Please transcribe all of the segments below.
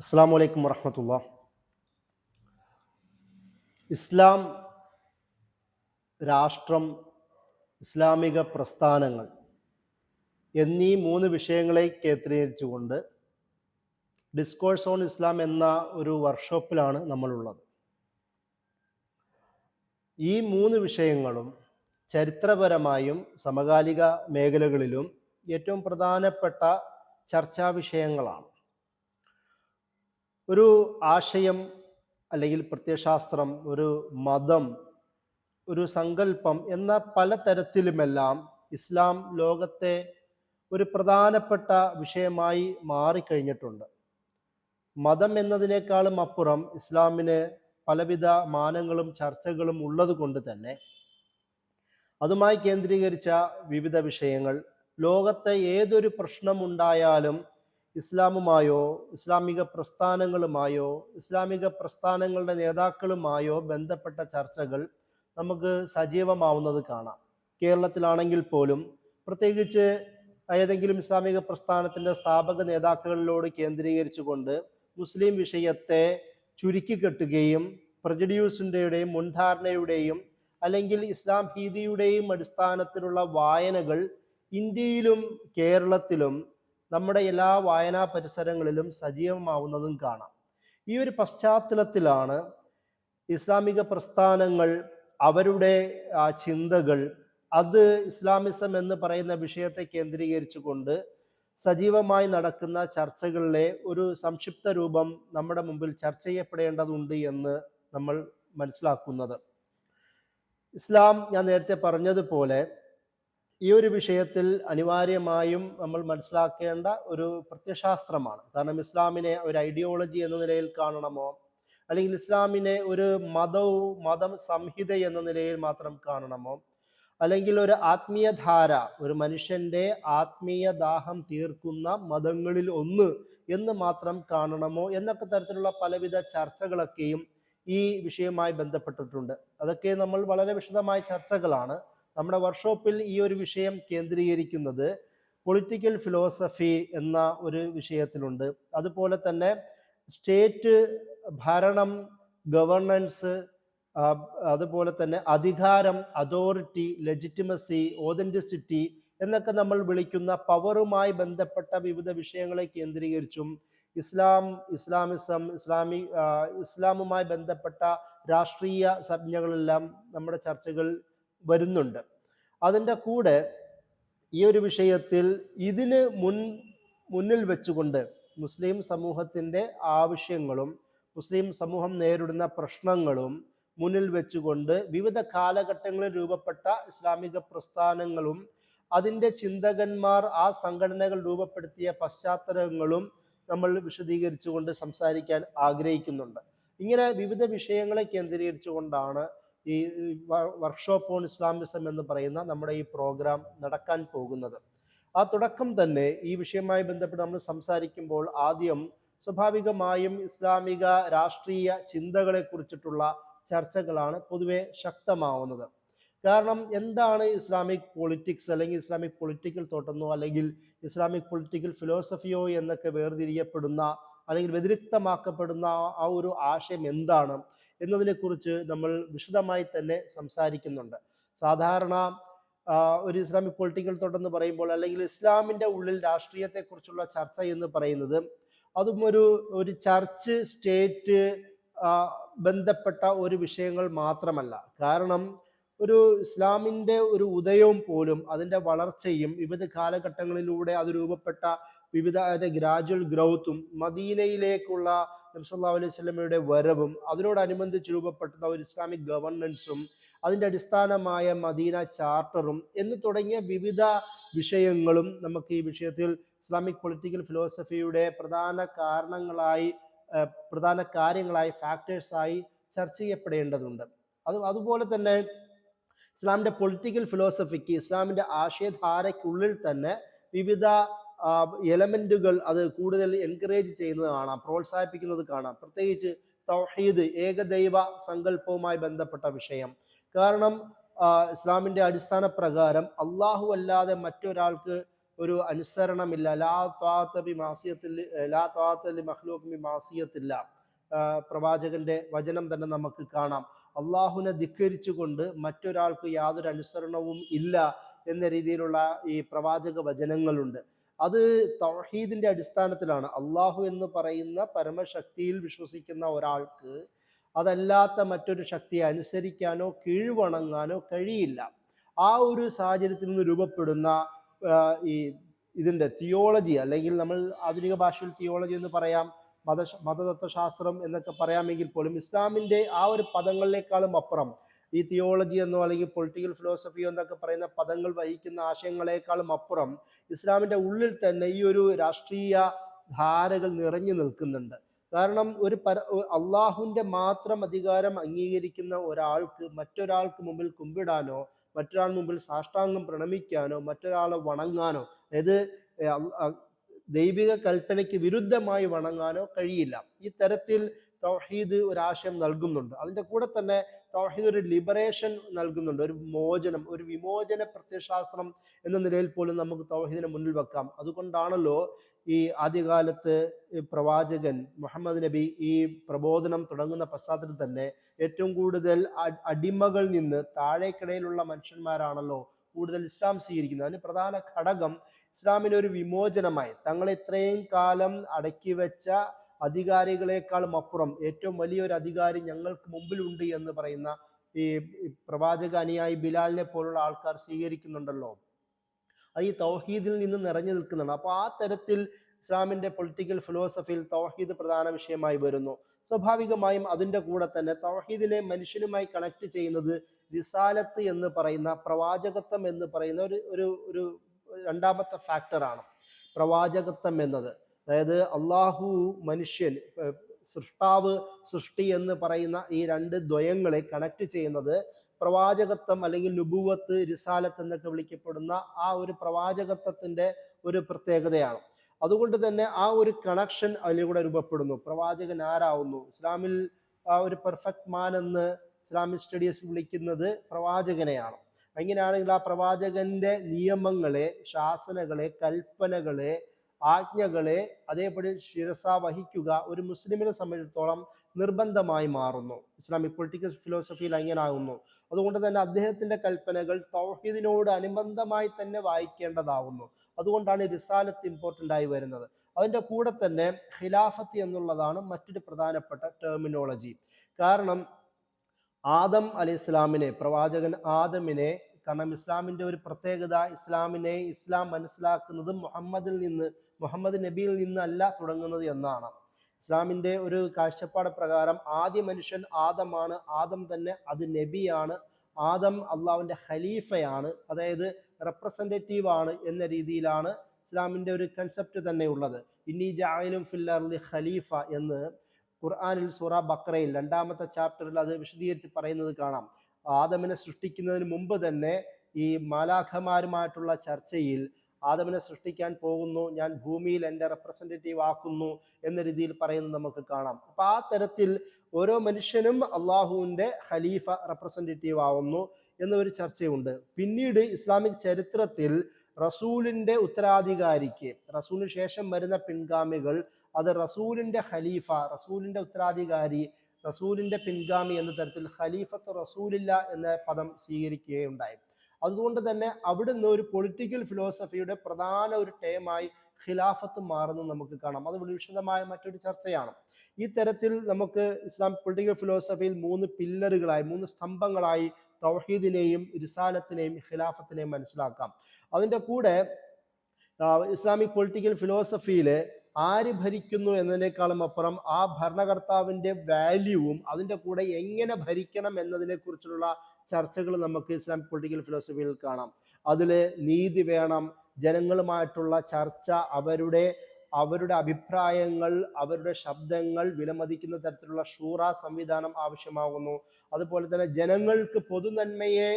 അസ്സാം വലൈക്കും വറഹമത്തുള്ള. ഇസ്ലാം രാഷ്ട്രം ഇസ്ലാമിക പ്രസ്ഥാനങ്ങൾ എന്നീ മൂന്ന് വിഷയങ്ങളെ കേന്ദ്രീകരിച്ചുകൊണ്ട് ഡിസ്കോഴ്സ് ഓൺ ഇസ്ലാം എന്ന ഒരു വർക്ക്ഷോപ്പിലാണ് നമ്മളുള്ളത്. ഈ മൂന്ന് വിഷയങ്ങളും ചരിത്രപരമായും സമകാലിക മേഖലകളിലും ഏറ്റവും പ്രധാനപ്പെട്ട ചർച്ചാ വിഷയങ്ങളാണ്. ഒരു ആശയം അല്ലെങ്കിൽ പ്രത്യയശാസ്ത്രം ഒരു മതം ഒരു സങ്കല്പം എന്ന പലതരത്തിലുമെല്ലാം ഇസ്ലാം ലോകത്തെ ഒരു പ്രധാനപ്പെട്ട വിഷയമായി മാറിക്കഴിഞ്ഞിട്ടുണ്ട്. മതം എന്നതിനേക്കാളും അപ്പുറം ഇസ്ലാമിന് പലവിധ മാനങ്ങളും ചർച്ചകളും ഉള്ളത് കൊണ്ട് തന്നെ അതുമായി കേന്ദ്രീകരിച്ച വിവിധ വിഷയങ്ങൾ ലോകത്തെ ഏതൊരു പ്രശ്നമുണ്ടായാലും ഇസ്ലാമുമായോ ഇസ്ലാമിക പ്രസ്ഥാനങ്ങളുമായോ ഇസ്ലാമിക പ്രസ്ഥാനങ്ങളുടെ നേതാക്കളുമായോ ബന്ധപ്പെട്ട ചർച്ചകൾ നമുക്ക് സജീവമാവുന്നത് കാണാം. കേരളത്തിലാണെങ്കിൽ പോലും പ്രത്യേകിച്ച് ഏതെങ്കിലും ഇസ്ലാമിക പ്രസ്ഥാനത്തിന്റെ സ്ഥാപക നേതാക്കളിലോട് കേന്ദ്രീകരിച്ചുകൊണ്ട് മുസ്ലിം വിഷയത്തെ ചുരുക്കിക്കെട്ടുകയും പ്രജഡ്യൂസിന്റെയുടെയും മുൻധാരണയുടെയും അല്ലെങ്കിൽ ഇസ്ലാം ഭീതിയുടെയും അടിസ്ഥാനത്തിലുള്ള വായനകൾ ഇന്ത്യയിലും കേരളത്തിലും നമ്മുടെ എല്ലാ വായനാ പരിസരങ്ങളിലും സജീവമാവുന്നതും കാണാം. ഈ ഒരു പശ്ചാത്തലത്തിലാണ് ഇസ്ലാമിക പ്രസ്ഥാനങ്ങൾ അവരുടെ ചിന്തകൾ അത് ഇസ്ലാമിസം എന്ന് പറയുന്ന വിഷയത്തെ കേന്ദ്രീകരിച്ചുകൊണ്ട് സജീവമായി നടക്കുന്ന ചർച്ചകളിലെ ഒരു സംക്ഷിപ്ത രൂപം നമ്മുടെ മുമ്പിൽ ചർച്ച ചെയ്യപ്പെടേണ്ടതുണ്ട് എന്ന് നമ്മൾ മനസ്സിലാക്കുന്നത്. ഇസ്ലാം ഞാൻ നേരത്തെ പറഞ്ഞതുപോലെ ഈ ഒരു വിഷയത്തിൽ അനിവാര്യമായും നമ്മൾ മനസ്സിലാക്കേണ്ട ഒരു പ്രത്യശാസ്ത്രമാണ് കാരണം ഇസ്ലാമിനെ ഒരു ഐഡിയോളജി എന്ന നിലയിൽ കാണണമോ? അല്ലെങ്കിൽ ഇസ്ലാമിനെ ഒരു മതവും മതം സംഹിത എന്ന നിലയിൽ മാത്രം കാണണമോ? അല്ലെങ്കിൽ ഒരു ആത്മീയധാര ഒരു മനുഷ്യന്റെ ആത്മീയ ദാഹം തീർക്കുന്ന മതങ്ങളിൽ ഒന്ന് എന്ന് മാത്രം കാണണമോ? എന്നൊക്കെ തരത്തിലുള്ള പലവിധ ചർച്ചകളൊക്കെയും ഈ വിഷയവുമായി ബന്ധപ്പെട്ടിട്ടുണ്ട്. അതൊക്കെ നമ്മൾ വളരെ വിശദമായ ചർച്ചകളാണ്. നമ്മുടെ വർക്ക്ഷോപ്പിൽ ഈ ഒരു വിഷയം കേന്ദ്രീകരിക്കുന്നത് പൊളിറ്റിക്കൽ ഫിലോസഫി എന്ന ഒരു വിഷയത്തിലുണ്ട്. അതുപോലെ തന്നെ സ്റ്റേറ്റ് ഭരണം ഗവർണൻസ് അതുപോലെ തന്നെ അധികാരം അതോറിറ്റി ലെജിറ്റിമസി ഓതന്റിസിറ്റി എന്നൊക്കെ നമ്മൾ വിളിക്കുന്ന പവറുമായി ബന്ധപ്പെട്ട വിവിധ വിഷയങ്ങളെ കേന്ദ്രീകരിച്ചും ഇസ്ലാം ഇസ്ലാമിസം ഇസ്ലാമി ഇസ്ലാമുമായി ബന്ധപ്പെട്ട രാഷ്ട്രീയ സംജ്ഞകളെല്ലാം നമ്മുടെ ചർച്ചകൾ വരുന്നുണ്ട്. അതിന്റെ കൂടെ ഈ ഒരു വിഷയത്തിൽ ഇതിന് മുൻ മുന്നിൽ വെച്ചുകൊണ്ട് മുസ്ലിം സമൂഹത്തിന്റെ ആവശ്യങ്ങളും മുസ്ലിം സമൂഹം നേരിടുന്ന പ്രശ്നങ്ങളും മുന്നിൽ വെച്ചുകൊണ്ട് വിവിധ കാലഘട്ടങ്ങളിൽ രൂപപ്പെട്ട ഇസ്ലാമിക പ്രസ്ഥാനങ്ങളും അതിന്റെ ചിന്തകന്മാർ ആ സംഘടനകൾ രൂപപ്പെടുത്തിയ പശ്ചാത്തലങ്ങളും നമ്മൾ വിശദീകരിച്ചുകൊണ്ട് സംസാരിക്കാൻ ആഗ്രഹിക്കുന്നുണ്ട്. ഇങ്ങനെ വിവിധ വിഷയങ്ങളെ കേന്ദ്രീകരിച്ചുകൊണ്ടാണ് ഈ വർക്ക്ഷോപ്പ് ഓൺ ഇസ്ലാമിസം എന്ന് പറയുന്ന നമ്മുടെ ഈ പ്രോഗ്രാം നടക്കാൻ പോകുന്നത്. ആ തുടക്കം തന്നെ ഈ വിഷയവുമായി ബന്ധപ്പെട്ട് നമ്മൾ സംസാരിക്കുമ്പോൾ ആദ്യം സ്വാഭാവികമായും ഇസ്ലാമിക രാഷ്ട്രീയ ചിന്തകളെ കുറിച്ചിട്ടുള്ള ചർച്ചകളാണ് പൊതുവെ ശക്തമാവുന്നത്. കാരണം എന്താണ് ഇസ്ലാമിക് പൊളിറ്റിക്സ് അല്ലെങ്കിൽ ഇസ്ലാമിക് പൊളിറ്റിക്കൽ തോട്ടെന്നോ അല്ലെങ്കിൽ ഇസ്ലാമിക് പൊളിറ്റിക്കൽ ഫിലോസഫിയോ എന്നൊക്കെ വേർതിരിയപ്പെടുന്ന അല്ലെങ്കിൽ വ്യതിരിക്തമാക്കപ്പെടുന്ന ആ ഒരു ആശയം എന്താണ്? എന്നതിനെക്കുറിച്ച് നമ്മൾ വിശദമായി തന്നെ സംസാരിക്കുന്നുണ്ട്. സാധാരണ ഒരു ഇസ്ലാമിക് പൊളിറ്റിക്കൽ തൊട്ടെന്ന് പറയുമ്പോൾ അല്ലെങ്കിൽ ഇസ്ലാമിന്റെ ഉള്ളിൽ രാഷ്ട്രീയത്തെക്കുറിച്ചുള്ള ചർച്ച എന്ന് പറയുന്നത് അതും ഒരു ഒരു ചർച്ച് സ്റ്റേറ്റ് ബന്ധപ്പെട്ട ഒരു വിഷയങ്ങൾ മാത്രമല്ല. കാരണം ഒരു ഇസ്ലാമിന്റെ ഒരു ഉദയവും പോലും അതിന്റെ വളർച്ചയും വിവിധ കാലഘട്ടങ്ങളിലൂടെ അത് രൂപപ്പെട്ട വിവിധ ഗ്രാജുവൽ ഗ്രോത്തും മദീനയിലേക്കുള്ള നബ്സല്ലാ അലൈഹി സ്വലമയുടെ വരവും അതിനോടനുബന്ധിച്ച് രൂപപ്പെട്ട ഒരു ഇസ്ലാമിക് ഗവർണൻസും അതിന്റെ അടിസ്ഥാനമായ മദീന ചാർട്ടറും എന്ന് തുടങ്ങിയ വിവിധ വിഷയങ്ങളും നമുക്ക് ഈ വിഷയത്തിൽ ഇസ്ലാമിക് പൊളിറ്റിക്കൽ ഫിലോസഫിയുടെ പ്രധാന കാരണങ്ങളായി പ്രധാന കാര്യങ്ങളായി ഫാക്ടേഴ്സായി ചർച്ച ചെയ്യപ്പെടേണ്ടതുണ്ട്. അത് അതുപോലെ തന്നെ ഇസ്ലാമിന്റെ പൊളിറ്റിക്കൽ ഫിലോസഫിക്ക് ഇസ്ലാമിന്റെ ആശയധാരയ്ക്കുള്ളിൽ തന്നെ വിവിധ എലമെന്റുകൾ അത് കൂടുതൽ എൻകറേജ് ചെയ്യുന്നത് കാണാം പ്രോത്സാഹിപ്പിക്കുന്നത് കാണാം. പ്രത്യേകിച്ച് തൗഹീദ് ഏകദൈവ സങ്കല്പവുമായി ബന്ധപ്പെട്ട വിഷയം. കാരണം ഇസ്ലാമിന്റെ അടിസ്ഥാന പ്രകാരം അള്ളാഹു അല്ലാതെ മറ്റൊരാൾക്ക് ഒരു അനുസരണമില്ല. ലാ ത്വാത്തബി മാസിയത്തിൽ ലാ ത്വാത്തലി മഹ്ലൂക്ക് ബി മാസിയത്തില്ല. പ്രവാചകന്റെ വചനം തന്നെ നമുക്ക് കാണാം. അള്ളാഹുവിനെ ധിക്കരിച്ചുകൊണ്ട് മറ്റൊരാൾക്ക് യാതൊരു അനുസരണവും ഇല്ല എന്ന രീതിയിലുള്ള ഈ പ്രവാചക വചനങ്ങളുണ്ട്. അത് തൗഹീദിന്റെ അടിസ്ഥാനത്തിലാണ്. അള്ളാഹു എന്ന് പറയുന്ന പരമശക്തിയിൽ വിശ്വസിക്കുന്ന ഒരാൾക്ക് അതല്ലാത്ത മറ്റൊരു ശക്തിയെ അനുസരിക്കാനോ കീഴ്വണങ്ങാനോ കഴിയില്ല. ആ ഒരു സാഹചര്യത്തിൽ നിന്ന് രൂപപ്പെടുന്ന ഈ ഇതിന്റെ തിയോളജി അല്ലെങ്കിൽ നമ്മൾ ആധുനിക ഭാഷയിൽ തിയോളജി എന്ന് പറയാം മത മതതത്വശാസ്ത്രം എന്നൊക്കെ പറയാമെങ്കിൽ പോലും ഇസ്ലാമിന്റെ ആ ഒരു പദങ്ങളിലേക്കാളും അപ്പുറം ഈ തിയോളജി എന്നോ അല്ലെങ്കിൽ പൊളിറ്റിക്കൽ ഫിലോസഫിയോ എന്നൊക്കെ പറയുന്ന പദങ്ങൾ വഹിക്കുന്ന ആശയങ്ങളെക്കാളും അപ്പുറം ഇസ്ലാമിന്റെ ഉള്ളിൽ തന്നെ ഈ ഒരു രാഷ്ട്രീയ ധാരകൾ നിറഞ്ഞു നിൽക്കുന്നുണ്ട്. കാരണം ഒരു പര അള്ളാഹുവിന്റെ മാത്രം അധികാരം അംഗീകരിക്കുന്ന ഒരാൾക്ക് മറ്റൊരാൾക്ക് മുമ്പിൽ കുമ്പിടാനോ മറ്റൊരാൾ മുമ്പിൽ സാഷ്ടാംഗം പ്രണമിക്കാനോ മറ്റൊരാളെ വണങ്ങാനോ അതായത് ദൈവിക കൽപ്പനയ്ക്ക് വിരുദ്ധമായി വണങ്ങാനോ കഴിയില്ല. ഈ തരത്തിൽ തൗഹീദ് ഒരു ആശയം നൽകുന്നുണ്ട്. അതിന്റെ കൂടെ തന്നെ തൗഹീദ് ഒരു ലിബറേഷൻ നൽകുന്നുണ്ട് ഒരു മോചനം ഒരു വിമോചന പ്രത്യശാസ്ത്രം എന്ന നിലയിൽ പോലും നമുക്ക് തൗഹീദിനെ മുന്നിൽ വെക്കാം. അതുകൊണ്ടാണല്ലോ ഈ ആദ്യകാലത്ത് പ്രവാചകൻ മുഹമ്മദ് നബി ഈ പ്രബോധനം തുടങ്ങുന്ന പശ്ചാത്തലത്തിൽ തന്നെ ഏറ്റവും കൂടുതൽ അടിമകൾ നിന്ന് താഴേക്കിടയിലുള്ള മനുഷ്യന്മാരാണല്ലോ കൂടുതൽ ഇസ്ലാം സ്വീകരിക്കുന്നത്. അതിന് പ്രധാന ഘടകം ഇസ്ലാമിന് ഒരു വിമോചനമായി. തങ്ങളെ ഇത്രയും കാലം അടക്കി വെച്ച അധികാരികളെക്കാളും അപ്പുറം ഏറ്റവും വലിയൊരു അധികാരി ഞങ്ങൾക്ക് മുമ്പിലുണ്ട് എന്ന് പറയുന്ന ഈ പ്രവാചക അനുയായി ബിലാലിനെ പോലുള്ള ആൾക്കാർ സ്വീകരിക്കുന്നുണ്ടല്ലോ. അത് ഈ തൗഹീദിൽ നിന്ന് നിറഞ്ഞു നിൽക്കുന്നുണ്ട് അപ്പോൾ ആ തരത്തിൽ ഇസ്ലാമിന്റെ പൊളിറ്റിക്കൽ ഫിലോസഫിയിൽ തൗഹീദ് പ്രധാന വിഷയമായി വരുന്നു. സ്വാഭാവികമായും അതിന്റെ കൂടെ തന്നെ തൗഹീദിനെ മനുഷ്യനുമായി കണക്ട് ചെയ്യുന്നത് റിസാലത്ത് എന്ന് പറയുന്ന പ്രവാചകത്വം എന്ന് പറയുന്ന ഒരു ഒരു രണ്ടാമത്തെ ഫാക്ടറാണ് പ്രവാചകത്വം എന്നത്. അതായത് അള്ളാഹു മനുഷ്യൻ സൃഷ്ടാവ് സൃഷ്ടി എന്ന് പറയുന്ന ഈ രണ്ട് ദ്വയങ്ങളെ കണക്ട് ചെയ്യുന്നത് പ്രവാചകത്വം അല്ലെങ്കിൽ ലുബുവത്ത് രിസാലത്ത് എന്നൊക്കെ വിളിക്കപ്പെടുന്ന ആ ഒരു പ്രവാചകത്വത്തിന്റെ ഒരു പ്രത്യേകതയാണ്. അതുകൊണ്ട് തന്നെ ആ ഒരു കണക്ഷൻ അതിലൂടെ രൂപപ്പെടുന്നു. പ്രവാചകൻ ആരാവുന്നു? ഇസ്ലാമിൽ ആ ഒരു പെർഫെക്റ്റ് മാൻ എന്ന് ഇസ്ലാമിക് സ്റ്റഡീസ് വിളിക്കുന്നത് പ്രവാചകനെയാണ്. അങ്ങനെയാണെങ്കിൽ ആ പ്രവാചകന്റെ നിയമങ്ങളെ ശാസനകളെ കൽപ്പനകളെ ആജ്ഞകളെ അതേപടി ശിരസ വഹിക്കുക ഒരു മുസ്ലിമിനെ സംബന്ധിച്ചിടത്തോളം നിർബന്ധമായി മാറുന്നു. ഇസ്ലാമിക് പൊളിറ്റിക്കൽ ഫിലോസഫിയിൽ അങ്ങനെ ആകുന്നു അതുകൊണ്ട് തന്നെ അദ്ദേഹത്തിന്റെ കൽപ്പനകൾ തൗഹീദിനോട് അനുബന്ധമായി തന്നെ വായിക്കേണ്ടതാവുന്നു. അതുകൊണ്ടാണ് റിസാലത്ത് ഇമ്പോർട്ടന്റ് ആയി വരുന്നത്. അതിന്റെ കൂടെ തന്നെ ഖിലാഫത്ത് എന്നുള്ളതാണ് മറ്റൊരു പ്രധാനപ്പെട്ട ടെർമിനോളജി കാരണം ആദം അലി ഇസ്ലാമിനെ പ്രവാചകൻ ആദമിനെ കാരണം ഇസ്ലാമിന്റെ ഒരു പ്രത്യേകത ഇസ്ലാമിനെ ഇസ്ലാം മനസ്സിലാക്കുന്നത് മുഹമ്മദിൽ നിന്ന് മുഹമ്മദ് നബിയിൽ നിന്നല്ല തുടങ്ങുന്നത് എന്നാണ്. ഇസ്ലാമിന്റെ ഒരു കാഴ്ചപ്പാട് പ്രകാരം ആദ്യ മനുഷ്യൻ ആദമാണ് ആദം തന്നെ അത് നബിയാണ് ആദം അള്ളാവിന്റെ ഖലീഫയാണ് അതായത് റെപ്രസെന്റേറ്റീവ് ആണ് എന്ന രീതിയിലാണ് ഇസ്ലാമിന്റെ ഒരു കൺസെപ്റ്റ് തന്നെ ഉള്ളത്. ഇനി ജായലും ഫില്ലർലി ഖലീഫ എന്ന് ഖുർആനിൽ സൂറ ബക്രയിൽ രണ്ടാമത്തെ ചാപ്റ്ററിൽ അത് വിശദീകരിച്ച് പറയുന്നത് കാണാം. ആദമിനെ സൃഷ്ടിക്കുന്നതിന് മുമ്പ് തന്നെ ഈ മാലാഖമാരുമായിട്ടുള്ള ചർച്ചയിൽ ആദമിനെ സൃഷ്ടിക്കാൻ പോകുന്നു ഞാൻ ഭൂമിയിൽ എന്റെ റെപ്രസെന്റേറ്റീവ് ആക്കുന്നു എന്ന രീതിയിൽ പറയുന്നത് നമുക്ക് കാണാം. അപ്പം ആ തരത്തിൽ ഓരോ മനുഷ്യനും അള്ളാഹുവിന്റെ ഖലീഫ റെപ്രസെന്റേറ്റീവ് ആവുന്നു എന്നൊരു ചർച്ചയുണ്ട്. പിന്നീട് ഇസ്ലാമിക് ചരിത്രത്തിൽ റസൂലിന്റെ ഉത്തരാധികാരിക്ക് റസൂലിന് ശേഷം വരുന്ന പിൻഗാമികൾ അത് റസൂലിന്റെ ഖലീഫ റസൂലിന്റെ ഉത്തരാധികാരി റസൂലിന്റെ പിൻഗാമി എന്ന തരത്തിൽ ഖലീഫത്ത് റസൂലില്ല എന്ന പദം സ്വീകരിക്കുകയുണ്ടായി. അതുകൊണ്ട് തന്നെ അവിടുന്ന് ഒരു പൊളിറ്റിക്കൽ ഫിലോസഫിയുടെ പ്രധാന ഒരു ടേമായി ഖിലാഫത്ത് മാറുന്നു നമുക്ക് കാണാം. അത് വിശദമായ മറ്റൊരു ചർച്ചയാണ്. ഈ തരത്തിൽ നമുക്ക് ഇസ്ലാം പൊളിറ്റിക്കൽ ഫിലോസഫിയിൽ മൂന്ന് പില്ലറുകളായി മൂന്ന് സ്തംഭങ്ങളായി തൗഹീദിനെയും റിസാലത്തിനെയും ഖിലാഫത്തിനെയും മനസ്സിലാക്കാം. അതിന്റെ കൂടെ ഇസ്ലാമിക് പൊളിറ്റിക്കൽ ഫിലോസഫിയിൽ ആര് ഭരിക്കുന്നു എന്നതിനേക്കാളും അപ്പുറം ആ ഭരണകർത്താവിന്റെ വാല്യൂവും അതിന്റെ കൂടെ എങ്ങനെ ഭരിക്കണം എന്നതിനെ കുറിച്ചുള്ള ചർച്ചകൾ നമുക്ക് ഇസ്ലാമിക് പൊളിറ്റിക്കൽ ഫിലോസഫിയിൽ കാണാം. അതിൽ നീതി വേണം ജനങ്ങളുമായിട്ടുള്ള ചർച്ച അവരുടെ അവരുടെ അഭിപ്രായങ്ങൾ അവരുടെ ശബ്ദങ്ങൾ വിലമതിക്കുന്ന തരത്തിലുള്ള ഷൂറ സംവിധാനം ആവശ്യമാകുന്നു. അതുപോലെ തന്നെ ജനങ്ങൾക്ക് പൊതുനന്മയെ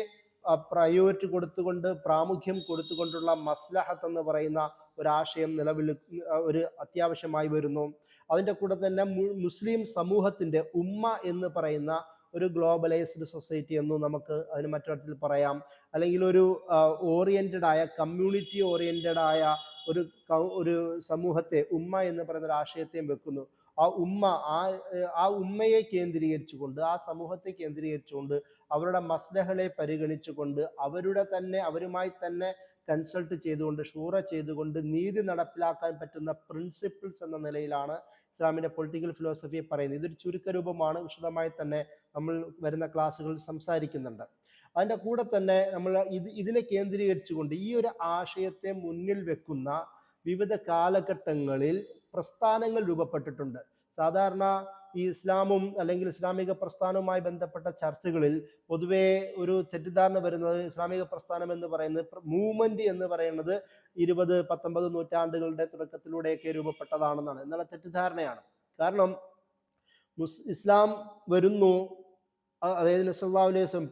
പ്രയോറിറ്റി കൊടുത്തുകൊണ്ട് പ്രാമുഖ്യം കൊടുത്തുകൊണ്ടുള്ള മസ്ലഹത്ത് എന്ന് പറയുന്ന ഒരാശയം നിലവിൽ ഒരു അത്യാവശ്യമായി വരുന്നു. അതിന്റെ കൂടെ തന്നെ മുസ്ലിം സമൂഹത്തിന്റെ ഉമ്മ എന്ന് പറയുന്ന ഒരു ഗ്ലോബലൈസ്ഡ് സൊസൈറ്റി എന്നും നമുക്ക് അതിന് മറ്റൊരത്തിൽ പറയാം. അല്ലെങ്കിൽ ഒരു ഓറിയന്റഡ് ആയ കമ്മ്യൂണിറ്റി ഓറിയന്റഡ് ആയ ഒരു ഒരു സമൂഹത്തെ ഉമ്മ എന്ന് പറയുന്ന ഒരു ആശയത്തെയും വെക്കുന്നു. ആ ഉമ്മ ആ ആ ഉമ്മയെ കേന്ദ്രീകരിച്ചുകൊണ്ട് ആ സമൂഹത്തെ കേന്ദ്രീകരിച്ചുകൊണ്ട് അവരുടെ മസ്ലഹകളെ പരിഗണിച്ചുകൊണ്ട് അവരുടെ തന്നെ അവരുമായി തന്നെ കൺസൾട്ട് ചെയ്തുകൊണ്ട് ഷൂറ ചെയ്തുകൊണ്ട് നീതി നടപ്പിലാക്കാൻ പറ്റുന്ന പ്രിൻസിപ്പിൾസ് എന്ന നിലയിലാണ് ഇസ്ലാമിന്റെ പൊളിറ്റിക്കൽ ഫിലോസഫിയെ പറയുന്നത്. ഇതൊരു ചുരുക്കരൂപമാണ്. വിശദമായി തന്നെ നമ്മൾ വരുന്ന ക്ലാസ്സുകളിൽ സംസാരിക്കുന്നുണ്ട്. അതിന്റെ കൂടെ തന്നെ നമ്മൾ ഇത് ഇതിനെ കേന്ദ്രീകരിച്ചുകൊണ്ട് ഈ ഒരു ആശയത്തെ മുന്നിൽ വെക്കുന്ന വിവിധ കാലഘട്ടങ്ങളിൽ പ്രസ്ഥാനങ്ങൾ രൂപപ്പെട്ടിട്ടുണ്ട്. സാധാരണ ഈ ഇസ്ലാമും അല്ലെങ്കിൽ ഇസ്ലാമിക പ്രസ്ഥാനവുമായി ബന്ധപ്പെട്ട ചർച്ചകളിൽ പൊതുവേ ഒരു തെറ്റിദ്ധാരണ വരുന്നത് ഇസ്ലാമിക പ്രസ്ഥാനം എന്ന് പറയുന്നത് മൂവ്മെന്റ് എന്ന് പറയുന്നത് ഇരുപത് പത്തൊമ്പത് നൂറ്റാണ്ടുകളുടെ തുടക്കത്തിലൂടെയൊക്കെ രൂപപ്പെട്ടതാണെന്നാണ്. എന്നുള്ള തെറ്റിദ്ധാരണയാണ്. കാരണം മുസ് ഇസ്ലാം വരുന്നു. അതായത് നസല്ലാ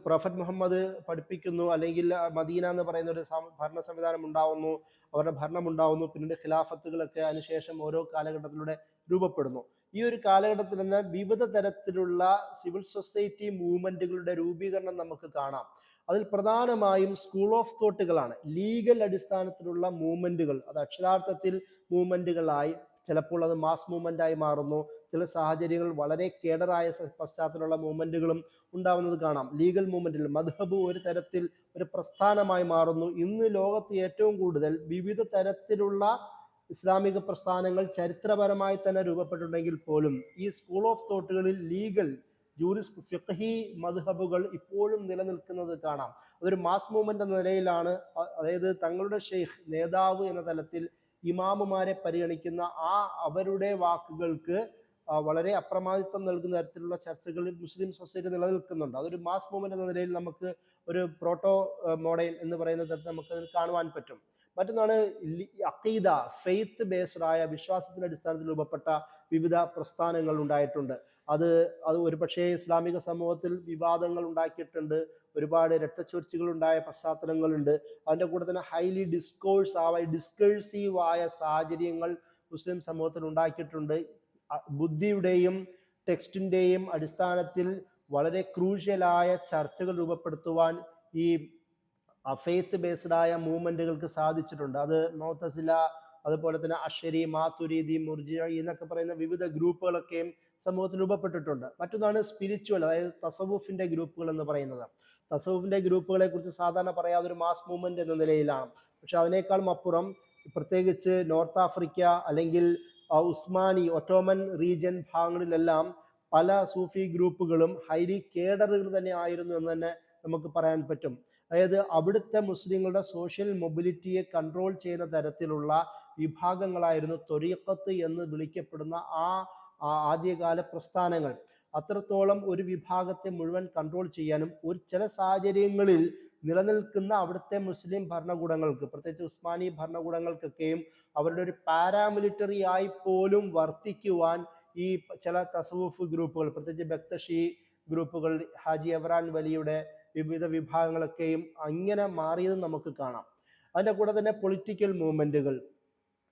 പ്രൊഫറ്റ് മുഹമ്മദ് പഠിപ്പിക്കുന്നു. അല്ലെങ്കിൽ മദീന എന്ന് പറയുന്ന ഒരു ഭരണ സംവിധാനം ഉണ്ടാവുന്നു. അവരുടെ ഭരണം ഉണ്ടാവുന്നു. പിന്നീട് ഖിലാഫത്തുകളൊക്കെ അതിനുശേഷം ഓരോ കാലഘട്ടത്തിലൂടെ രൂപപ്പെടുന്നു. ഈ ഒരു കാലഘട്ടത്തിൽ നിന്ന് വിവിധ തരത്തിലുള്ള സിവിൽ സൊസൈറ്റി മൂവ്മെന്റുകളുടെ രൂപീകരണം നമുക്ക് കാണാം. അതിൽ പ്രധാനമായും സ്കൂൾ ഓഫ് തോട്ടുകളാണ് ലീഗൽ അടിസ്ഥാനത്തിലുള്ള മൂവ്മെന്റുകൾ അത് അക്ഷരാർത്ഥത്തിൽ മൂവ്മെന്റുകളായി ചിലപ്പോൾ അത് മാസ് മൂവ്മെന്റ് ആയി മാറുന്നു. ചില സാഹചര്യങ്ങൾ വളരെ കേഡറായ പശ്ചാത്തലമുള്ള മൂവ്മെന്റുകളും ഉണ്ടാവുന്നത് കാണാം. ലീഗൽ മൂവ്മെന്റിൽ മധബ് ഒരു തരത്തിൽ ഒരു പ്രസ്ഥാനമായി മാറുന്നു. ഇന്ന് ലോകത്ത് ഏറ്റവും കൂടുതൽ വിവിധ തരത്തിലുള്ള ഇസ്ലാമിക പ്രസ്ഥാനങ്ങൾ ചരിത്രപരമായി തന്നെ രൂപപ്പെട്ടിട്ടുണ്ടെങ്കിൽ പോലും ഈ സ്കൂൾ ഓഫ് തോട്ടുകളിൽ ലീഗൽ ജൂറിസ് ഫിഖ്ഹി മദ്ഹബുകൾ ഇപ്പോഴും നിലനിൽക്കുന്നത് കാണാം. അതൊരു മാസ് മൂവ്മെന്റ് എന്ന നിലയിലാണ്. അതായത് തങ്ങളുടെ ഷെയ്ഖ് നേതാവ് എന്ന തലത്തിൽ ഇമാമുമാരെ പരിഗണിക്കുന്ന ആ അവരുടെ വാക്കുകൾക്ക് വളരെ അപ്രമാദിത്വം നൽകുന്ന തരത്തിലുള്ള ചർച്ചകൾ മുസ്ലിം സൊസൈറ്റി നിലനിൽക്കുന്നുണ്ട്. അതൊരു മാസ് മൂവ്മെന്റ് എന്ന നിലയിൽ നമുക്ക് ഒരു പ്രോട്ടോ മോഡൽ എന്ന് പറയുന്ന തരത്തിൽ നമുക്ക് കാണുവാൻ പറ്റും. മറ്റൊന്നാണ് അക്കീദ ഫെയ്ത്ത് ബേസ്ഡ് ആയ വിശ്വാസത്തിന്റെ അടിസ്ഥാനത്തിൽ രൂപപ്പെട്ട വിവിധ പ്രസ്ഥാനങ്ങൾ ഉണ്ടായിട്ടുണ്ട്. അത് അത് ഒരുപക്ഷേ ഇസ്ലാമിക സമൂഹത്തിൽ വിവാദങ്ങൾ ഉണ്ടാക്കിയിട്ടുണ്ട്. ഒരുപാട് രക്തച്ചൊരിച്ചുകൾ ഉണ്ടായ പശ്ചാത്തലങ്ങളുണ്ട്. അതിന്റെ കൂടെ തന്നെ ഹൈലി ഡിസ്കോഴ്സ് ആയ ഡിസ്കേഴ്സീവ് ആയ സാഹചര്യങ്ങൾ മുസ്ലിം സമൂഹത്തിൽ ഉണ്ടാക്കിയിട്ടുണ്ട്. ബുദ്ധിയുടെയും ടെക്സ്റ്റിന്റെയും അടിസ്ഥാനത്തിൽ വളരെ ക്രൂഷ്യലായ ചർച്ചകൾ രൂപപ്പെടുത്തുവാൻ ഈ ഫെയ്ത്ത് ബേസ്ഡ് ആയ മൂവ്മെന്റുകൾക്ക് സാധിച്ചിട്ടുണ്ട്. അത് മോത്തസില അതുപോലെ തന്നെ അഷരി മാതുരീതി മുർജി എന്നൊക്കെ പറയുന്ന വിവിധ ഗ്രൂപ്പുകളൊക്കെയും സമൂഹത്തിൽ രൂപപ്പെട്ടിട്ടുണ്ട്. മറ്റൊന്നാണ് സ്പിരിച്വൽ അതായത് തസവൂഫിന്റെ ഗ്രൂപ്പുകൾ എന്ന് പറയുന്നത്. തസവൂഫിന്റെ ഗ്രൂപ്പുകളെ കുറിച്ച് സാധാരണ പറയാതെ ഒരു മാസ് മൂവ്മെന്റ് എന്ന നിലയിലാണ്. പക്ഷെ അതിനേക്കാളും അപ്പുറം പ്രത്യേകിച്ച് നോർത്ത് ആഫ്രിക്ക അല്ലെങ്കിൽ ഉസ്മാനി ഒട്ടോമൻ റീജിയൻ ഭാഗങ്ങളിലെല്ലാം പല സൂഫി ഗ്രൂപ്പുകളും ഹൈലി കേഡറുകൾ തന്നെ ആയിരുന്നു എന്ന് തന്നെ നമുക്ക് പറയാൻ പറ്റും. അതായത് അവിടുത്തെ മുസ്ലിങ്ങളുടെ സോഷ്യൽ മൊബിലിറ്റിയെ കൺട്രോൾ ചെയ്യുന്ന തരത്തിലുള്ള വിഭാഗങ്ങളായിരുന്നു തൊരീക്കത്ത് എന്ന് വിളിക്കപ്പെടുന്ന ആ ആദ്യകാല പ്രസ്ഥാനങ്ങൾ. അത്രത്തോളം ഒരു വിഭാഗത്തെ മുഴുവൻ കൺട്രോൾ ചെയ്യാനും ഒരു ചില സാഹചര്യങ്ങളിൽ നിലനിൽക്കുന്ന അവിടുത്തെ മുസ്ലിം ഭരണകൂടങ്ങൾക്ക് പ്രത്യേകിച്ച് ഉസ്മാനി ഭരണകൂടങ്ങൾക്കൊക്കെയും അവരുടെ ഒരു പാരാമിലിറ്ററി ആയി പോലും വർത്തിക്കുവാൻ ഈ ചില തസവൂഫ് ഗ്രൂപ്പുകൾ പ്രത്യേകിച്ച് ബക്തഷി ഗ്രൂപ്പുകൾ ഹാജി എവറാൻ വലിയുടെ വിവിധ വിഭാഗങ്ങളൊക്കെയും അങ്ങനെ മാറിയത് നമുക്ക് കാണാം. അതിന്റെ കൂടെ തന്നെ പൊളിറ്റിക്കൽ മൂവ്മെന്റുകൾ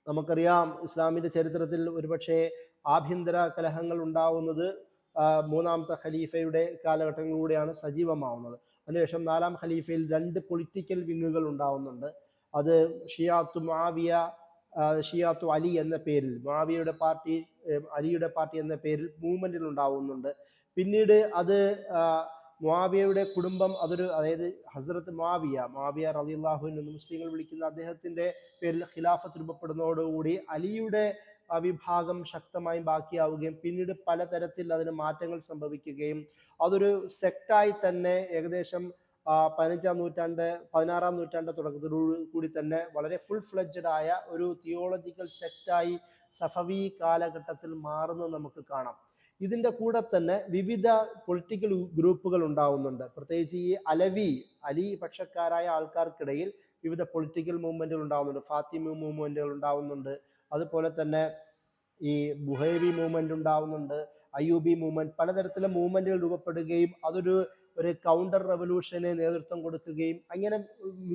നമുക്കറിയാം ഇസ്ലാമിന്റെ ചരിത്രത്തിൽ ഒരുപക്ഷെ ആഭ്യന്തര കലഹങ്ങൾ ഉണ്ടാവുന്നത് മൂന്നാമത്തെ ഖലീഫയുടെ കാലഘട്ടങ്ങളിലൂടെയാണ് സജീവമാവുന്നത്. അതിനുശേഷം നാലാം ഖലീഫയിൽ രണ്ട് പൊളിറ്റിക്കൽ വിങ്ങുകൾ ഉണ്ടാവുന്നുണ്ട്. അത് ഷിയാത്തു മാവിയ ഷിയാത്തു അലി എന്ന പേരിൽ മാവിയയുടെ പാർട്ടി അലിയുടെ പാർട്ടി എന്ന പേരിൽ മൂവ്മെന്റുകൾ ഉണ്ടാവുന്നുണ്ട്. പിന്നീട് അത് ആ, മുആവിയയുടെ കുടുംബം അതൊരു അതായത് ഹസ്രത്ത് മുആവിയ റളിയല്ലാഹു അൻഹു എന്ന് മുസ്ലിങ്ങൾ വിളിക്കുന്ന അദ്ദേഹത്തിന്റെ പേരിൽ ഖിലാഫത്ത് രൂപപ്പെടുന്നതോടുകൂടി അലിയുടെ വിഭാഗം ശക്തമായി ബാക്കിയാവുകയും പിന്നീട് പലതരത്തിൽ അതിന് മാറ്റങ്ങൾ സംഭവിക്കുകയും അതൊരു സെക്റ്റായി തന്നെ ഏകദേശം പതിനഞ്ചാം നൂറ്റാണ്ട് പതിനാറാം നൂറ്റാണ്ട് തുടക്കത്തോടു കൂടി തന്നെ വളരെ ഫുൾ ഫ്ലെഡ്ജഡ് ആയ ഒരു തിയോളജിക്കൽ സെക്റ്റായി സഫവി കാലഘട്ടത്തിൽ മാറുന്നത് നമുക്ക് കാണാം. ഇതിന്റെ കൂടെ തന്നെ വിവിധ പൊളിറ്റിക്കൽ ഗ്രൂപ്പുകൾ ഉണ്ടാവുന്നുണ്ട്. പ്രത്യേകിച്ച് ഈ അലവി അലി പക്ഷക്കാരായ ആൾക്കാർക്കിടയിൽ വിവിധ പൊളിറ്റിക്കൽ മൂവ്മെന്റുകൾ ഉണ്ടാവുന്നുണ്ട്. ഫാത്തിമ മൂവ്മെന്റുകൾ ഉണ്ടാവുന്നുണ്ട്. അതുപോലെ തന്നെ ഈ ബുഹേവി മൂവ്മെന്റ് ഉണ്ടാവുന്നുണ്ട്. അയ്യൂബി മൂവ്മെന്റ് പലതരത്തിലെ മൂവ്മെന്റുകൾ രൂപപ്പെടുകയും അതൊരു ഒരു കൗണ്ടർ റെവല്യൂഷന് നേതൃത്വം കൊടുക്കുകയും അങ്ങനെ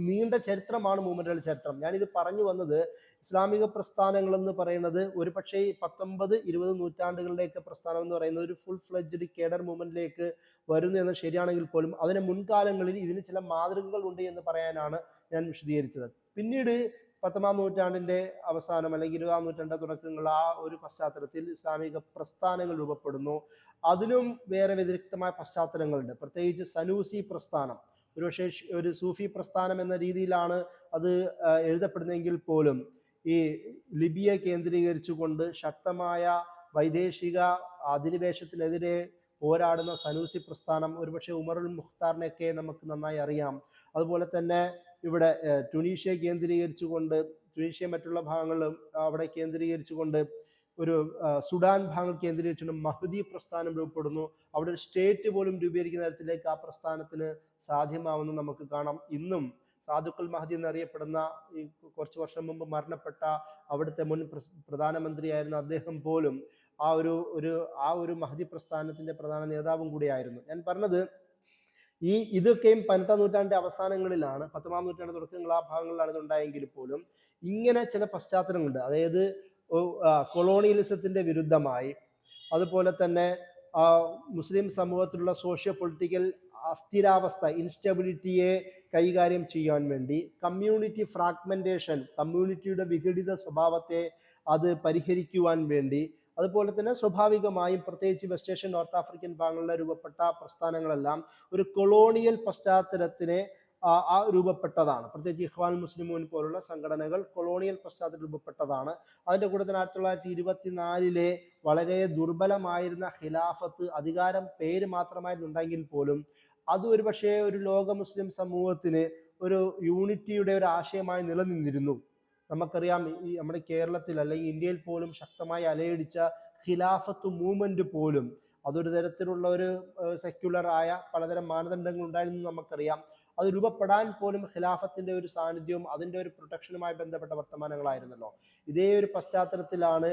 നീണ്ട ചരിത്രമാണ് മൂവ്മെന്റുകളുടെ ചരിത്രം. ഞാനിത് പറഞ്ഞു വന്നത് ഇസ്ലാമിക പ്രസ്ഥാനങ്ങൾ എന്ന് പറയുന്നത് ഒരു പക്ഷേ പത്തൊമ്പത് ഇരുപത് നൂറ്റാണ്ടുകളിലേക്ക് പ്രസ്ഥാനം എന്ന് പറയുന്നത് ഒരു ഫുൾ ഫ്ലെഡ്ജ്ഡ് കേഡർ മൂവ്മെന്റിലേക്ക് വരുന്നു എന്ന് ശരിയാണെങ്കിൽ പോലും അതിന് മുൻകാലങ്ങളിൽ ഇതിന് ചില മാതൃകകൾ ഉണ്ട് എന്ന് പറയാനാണ് ഞാൻ വിശദീകരിച്ചത്. പിന്നീട് പത്തൊമ്പതാം നൂറ്റാണ്ടിന്റെ അവസാനം അല്ലെങ്കിൽ ഇരുപതാം നൂറ്റാണ്ടിന്റെ തുടക്കങ്ങൾ ആ ഒരു പശ്ചാത്തലത്തിൽ ഇസ്ലാമിക പ്രസ്ഥാനങ്ങൾ രൂപപ്പെടുന്നു. അതിനും വേറെ വ്യതിരിക്തമായ പശ്ചാത്തലങ്ങളുണ്ട്. പ്രത്യേകിച്ച് സനൂസി പ്രസ്ഥാനം. ഒരുപക്ഷെ ഒരു സൂഫി പ്രസ്ഥാനം എന്ന രീതിയിലാണ് അത് എഴുതപ്പെടുന്നതെങ്കിൽ പോലും ഈ ലിബിയ കേന്ദ്രീകരിച്ചുകൊണ്ട് ശക്തമായ വൈദേശിക അധിനിവേശത്തിനെതിരെ പോരാടുന്ന സനൂസി പ്രസ്ഥാനം ഒരുപക്ഷെ ഉമറുൽ മുഖ്താറിനെയൊക്കെ നമുക്ക് നന്നായി അറിയാം. അതുപോലെ തന്നെ ഇവിടെ ടുനീഷ്യ കേന്ദ്രീകരിച്ചുകൊണ്ട് ടുണീഷ്യ മറ്റുള്ള ഭാഗങ്ങളിലും അവിടെ കേന്ദ്രീകരിച്ചുകൊണ്ട് ഒരു സുഡാൻ ഭാഗങ്ങൾ കേന്ദ്രീകരിച്ചുകൊണ്ട് മഹദി പ്രസ്ഥാനം രൂപപ്പെടുന്നു. അവിടെ ഒരു സ്റ്റേറ്റ് പോലും രൂപീകരിക്കുന്ന തരത്തിലേക്ക് ആ പ്രസ്ഥാനത്തിന് സാധ്യമാവുന്നു നമുക്ക് കാണാം. ഇന്നും സാദുക്കുൽ മഹദി എന്നറിയപ്പെടുന്ന ഈ കുറച്ച് വർഷം മുമ്പ് മരണപ്പെട്ട അവിടുത്തെ മുൻ പ്ര- പ്രധാനമന്ത്രിയായിരുന്ന അദ്ദേഹം പോലും ആ ഒരു ഒരു ആ ഒരു മഹദി പ്രസ്ഥാനത്തിന്റെ പ്രധാന നേതാവും കൂടിയായിരുന്നു. ഞാൻ പറഞ്ഞത് ഈ ഇതൊക്കെയും പതിനെട്ടാം നൂറ്റാണ്ടിന്റെ അവസാനങ്ങളിലാണ് പത്തൊമ്പതാം നൂറ്റാണ്ട് തുടക്കങ്ങൾ ആ ഭാഗങ്ങളിലാണ് ഇതുണ്ടായെങ്കിൽ പോലും ഇങ്ങനെ ചില പശ്ചാത്തലങ്ങളുണ്ട്. അതായത് കൊളോണിയലിസത്തിന്റെ വിരുദ്ധമായി അതുപോലെ തന്നെ മുസ്ലിം സമൂഹത്തിലുള്ള സോഷ്യോ പൊളിറ്റിക്കൽ അസ്ഥിരാവസ്ഥ ഇൻസ്റ്റബിലിറ്റിയെ കൈകാര്യം ചെയ്യാൻ വേണ്ടി കമ്മ്യൂണിറ്റി ഫ്രാഗ്മെന്റേഷൻ കമ്മ്യൂണിറ്റിയുടെ വിഘടിത സ്വഭാവത്തെ അത് പരിഹരിക്കുവാൻ വേണ്ടി അതുപോലെ തന്നെ സ്വാഭാവികമായും പ്രത്യേകിച്ച് വെസ്റ്റ് ഏഷ്യൻ നോർത്ത് ആഫ്രിക്കൻ ഭാഗങ്ങളിൽ രൂപപ്പെട്ട പ്രസ്ഥാനങ്ങളെല്ലാം ഒരു കൊളോണിയൽ പശ്ചാത്തലത്തിനെ ആ, ആ രൂപപ്പെട്ടതാണ്. പ്രത്യേകിച്ച് ഇഹ്വാൻ മുസ്ലിമൂൻ പോലുള്ള സംഘടനകൾ കൊളോണിയൽ പശ്ചാത്തലം രൂപപ്പെട്ടതാണ്. അതിന്റെ കൂടെ തന്നെ ആയിരത്തി തൊള്ളായിരത്തി ഇരുപത്തിനാലിലെ വളരെ ദുർബലമായിരുന്ന ഖിലാഫത്ത് അധികാരം പേര് മാത്രമായിരുന്നുണ്ടെങ്കിൽ പോലും അത് ഒരു പക്ഷേ ഒരു ലോക മുസ്ലിം സമൂഹത്തിന് ഒരു യൂണിറ്റിയുടെ ഒരു ആശയമായി നിലനിന്നിരുന്നു. നമുക്കറിയാം ഈ നമ്മുടെ കേരളത്തിൽ അല്ലെങ്കിൽ ഇന്ത്യയിൽ പോലും ശക്തമായി അലയടിച്ച ഖിലാഫത്ത് മൂവ്മെന്റ് പോലും അതൊരു തരത്തിലുള്ള ഒരു സെക്യുലർ ആയ പലതരം മാനദണ്ഡങ്ങൾ ഉണ്ടായിരുന്നു നമുക്കറിയാം. അത് രൂപപ്പെടാൻ പോലും ഖിലാഫത്തിന്റെ ഒരു സാന്നിധ്യവും അതിന്റെ ഒരു പ്രൊട്ടക്ഷനുമായി ബന്ധപ്പെട്ട വർത്തമാനങ്ങളായിരുന്നല്ലോ. ഇതേ ഒരു പശ്ചാത്തലത്തിലാണ്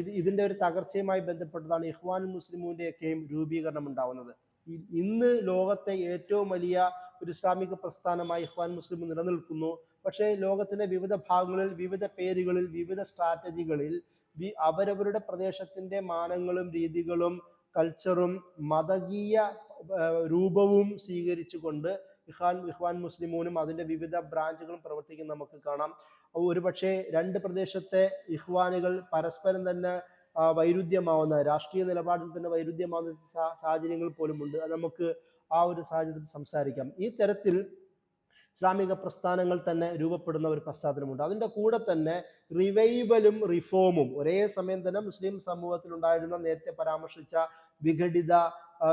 ഇത് ഇതിന്റെ ഒരു തകർച്ചയുമായി ബന്ധപ്പെട്ടതാണ് ഇഹ്വാൻ മുസ്ലിമിന്റെയൊക്കെയും രൂപീകരണം ഉണ്ടാവുന്നത്. ഇന്ന് ലോകത്തെ ഏറ്റവും വലിയ ഒരു ഇസ്ലാമിക പ്രസ്ഥാനമായി ഇഹ്വാൻ മുസ്ലിം നിലനിൽക്കുന്നു. പക്ഷേ ലോകത്തിലെ വിവിധ ഭാഗങ്ങളിൽ വിവിധ പേരുകളിൽ വിവിധ സ്ട്രാറ്റജികളിൽ അവരവരുടെ പ്രദേശത്തിന്റെ മാനങ്ങളും രീതികളും കൾച്ചറും മതകീയ രൂപവും സ്വീകരിച്ചുകൊണ്ട് ഇഹ്വാൻ ഇഹ്വാൻ മുസ്ലിമൂനും അതിന്റെ വിവിധ ബ്രാഞ്ചുകളും പ്രവർത്തിക്കുന്ന നമുക്ക് കാണാം. ഒരു പക്ഷേ രണ്ട് പ്രദേശത്തെ ഇഹ്വാനുകൾ പരസ്പരം തന്നെ വൈരുദ്ധ്യമാവുന്ന രാഷ്ട്രീയ നിലപാടിൽ തന്നെ വൈരുദ്ധ്യമാവുന്ന സാഹചര്യങ്ങൾ പോലും ഉണ്ട് അത് നമുക്ക് ആ ഒരു സാഹചര്യത്തിൽ സംസാരിക്കാം. ഈ തരത്തിൽ ഇസ്ലാമിക പ്രസ്ഥാനങ്ങൾ തന്നെ രൂപപ്പെടുന്ന ഒരു പശ്ചാത്തലമുണ്ട്. അതിന്റെ കൂടെ തന്നെ റിവൈവലും റിഫോമും ഒരേ സമയം തന്നെ മുസ്ലിം സമൂഹത്തിൽ ഉണ്ടായിരുന്ന നേരത്തെ പരാമർശിച്ച വിഘടിത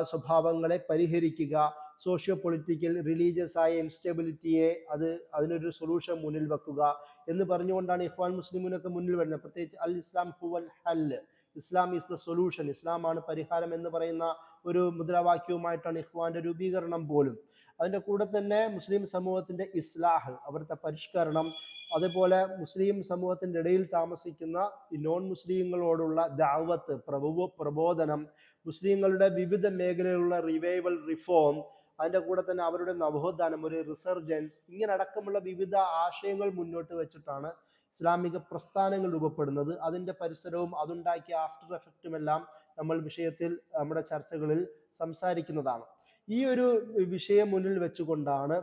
സ്വഭാവങ്ങളെ പരിഹരിക്കുക സോഷ്യോ പൊളിറ്റിക്കൽ റിലീജിയസ് ആയ ഇൻസ്റ്റെബിലിറ്റിയെ അത് അതിനൊരു സൊല്യൂഷൻ മുന്നിൽ വെക്കുക എന്ന് പറഞ്ഞുകൊണ്ടാണ് ഇഫ്വാൻ മുസ്ലിമിനൊക്കെ മുന്നിൽ വരുന്നത്. പ്രത്യേകിച്ച് അൽ ഇസ്ലാം ഹുവൽ ഹല്ല് ഇസ്ലാം ഈസ് ദ സൊല്യൂഷൻ ഇസ്ലാമാണ് പരിഹാരം എന്ന് പറയുന്ന ഒരു മുദ്രാവാക്യവുമായിട്ടാണ് ഇഹ്വാന്റെ രൂപീകരണം പോലും. അതിന്റെ കൂടെ തന്നെ മുസ്ലിം സമൂഹത്തിന്റെ ഇസ്ലാഹ് അവിടുത്തെ പരിഷ്കരണം അതേപോലെ മുസ്ലിം സമൂഹത്തിന്റെ ഇടയിൽ താമസിക്കുന്ന ഈ നോൺ മുസ്ലിങ്ങളോടുള്ള ദാവത്ത് പ്രഭു പ്രബോധനം മുസ്ലിങ്ങളുടെ വിവിധ മേഖലയിലുള്ള റിവൈവൽ റിഫോം അതിന്റെ കൂടെ തന്നെ അവരുടെ നവോത്ഥാനം ഒരു റിസർജൻസ് ഇങ്ങനെ അടക്കമുള്ള വിവിധ ആശയങ്ങൾ മുന്നോട്ട് വെച്ചിട്ടാണ് ഇസ്ലാമിക പ്രസ്ഥാനങ്ങൾ രൂപപ്പെടുന്നത് അതിന്റെ പരിസരവും അതുണ്ടാക്കിയ ആഫ്റ്റർ എഫക്റ്റും എല്ലാം നമ്മൾ വിഷയത്തിൽ നമ്മുടെ ചർച്ചകളിൽ സംസാരിക്കുന്നതാണ്. ഈ ഒരു വിഷയം മുന്നിൽ വെച്ചുകൊണ്ടാണ്